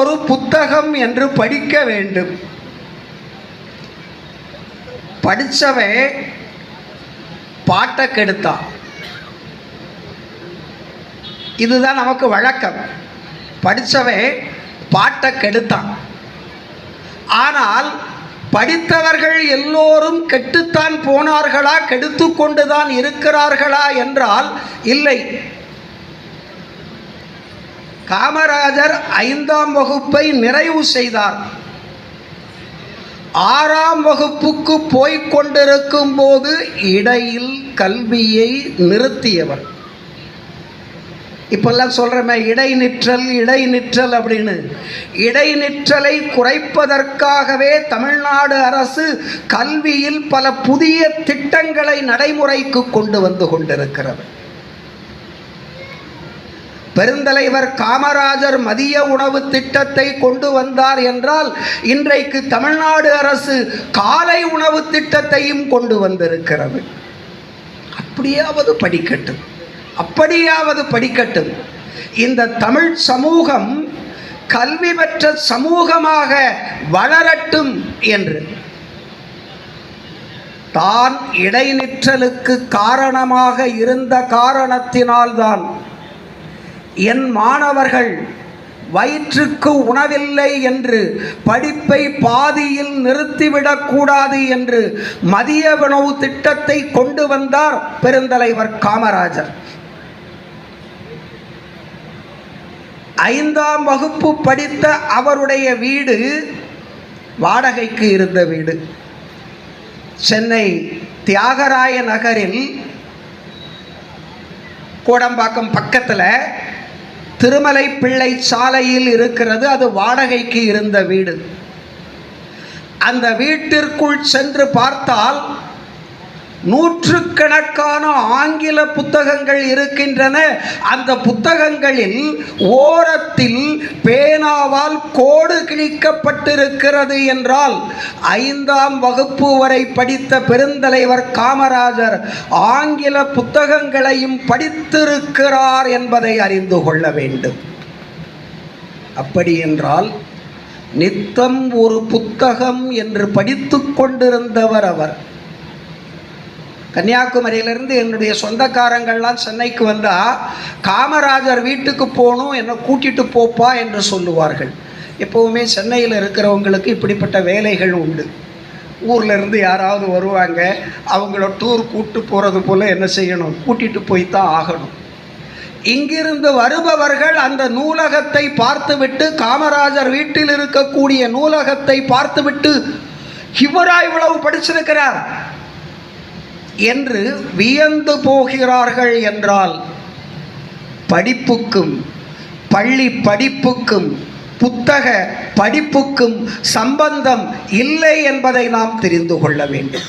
ஒரு புத்தகம் என்று படிக்க வேண்டும். படித்தவன் பாட்டை கெடுத்தான் இதுதான் நமக்கு வழக்கம். படித்தவன் பாட்டை கெடுத்தான் ஆனால் படித்தவர்கள் எல்லோரும் கெட்டுத்தான் போனார்களா கெடுத்து கொண்டுதான் இருக்கிறார்களா என்றால் இல்லை. காமராஜர் ஐந்தாம் வகுப்பை நிறைவு செய்தார். ஆறாம் வகுப்புக்கு போய்க் கொண்டிருக்கும் போது இடையில் கல்வியை நிறுத்தியவர். இப்பெல்லாம் சொல்கிறோமே இடைநிற்றல் இடைநிற்றல் அப்படின்னு. இடைநிற்றலை குறைப்பதற்காகவே தமிழ்நாடு அரசு கல்வியில் பல புதிய திட்டங்களை நடைமுறைக்கு கொண்டு வந்து கொண்டிருக்கிறது. பெருந்தலைவர் காமராஜர் மதிய உணவு திட்டத்தை கொண்டு வந்தார் என்றால் இன்றைக்கு தமிழ்நாடு அரசு காலை உணவு திட்டத்தையும் கொண்டு வந்திருக்கிறது. அப்படியாவது படிக்கட்டும். அப்படியாவது படிக்கட்டும். இந்த தமிழ் சமூகம் கல்வி பெற்ற சமூகமாக வளரட்டும் என்று. தான் இடைநிற்றலுக்கு காரணமாக இருந்த காரணத்தினால்தான் என் மாணவர்கள் வயிற்றுக்கு உணவில்லை என்று படிப்பை பாதியில் நிறுத்திவிடக்கூடாது என்று மதிய உணவு திட்டத்தை கொண்டு வந்தார் பெருந்தலைவர் காமராஜர். ஐந்தாம் வகுப்பு படித்த அவருடைய வீடு வாடகைக்கு இருந்த வீடு. சென்னை தியாகராய நகரில் கோடம்பாக்கம் பக்கத்தில் திருமலை பிள்ளை சாலையில் இருக்கிறது அது வாடகைக்கு இருந்த வீடு. அந்த வீட்டிற்குள் சென்று பார்த்தால் நூற்றுக்கணக்கான ஆங்கில புத்தகங்கள் இருக்கின்றன. அந்த புத்தகங்களில் ஓரத்தில் பேனாவால் கோடு கிழிக்கப்பட்டிருக்கிறது என்றால் ஐந்தாம் வகுப்பு வரை படித்த பெருந்தலைவர் காமராஜர் ஆங்கில புத்தகங்களையும் படித்திருக்கிறார் என்பதை அறிந்து கொள்ள வேண்டும். அப்படி என்றால் நித்தம் ஒரு புத்தகம் என்று படித்து கொண்டிருந்தவர் அவர். கன்னியாகுமரியிலிருந்து என்னுடைய சொந்தக்காரங்கள்லாம் சென்னைக்கு வந்தால் காமராஜர் வீட்டுக்கு போகணும் என்னை கூட்டிட்டு போப்பா என்று சொல்லுவார்கள். எப்போவுமே சென்னையில் இருக்கிறவங்களுக்கு இப்படிப்பட்ட வேலைகள் உண்டு. ஊர்லேருந்து யாராவது வருவாங்க அவங்கள டூர் கூப்பிட்டு போகிறது போல் என்ன செய்யணும்? கூட்டிகிட்டு போய் தான் ஆகணும். இங்கிருந்து வருபவர்கள் அந்த நூலகத்தை பார்த்துவிட்டு காமராஜர் வீட்டில் இருக்கக்கூடிய நூலகத்தை பார்த்துவிட்டு இவரா இவ்வளவு படிச்சிருக்கிறார்? என்று வியந்து போகிறார்கள் என்றால் படிப்புக்கும் பள்ளி படிப்புக்கும் புத்தக படிப்புக்கும் சம்பந்தம் இல்லை என்பதை நாம் தெரிந்து கொள்ள வேண்டும்.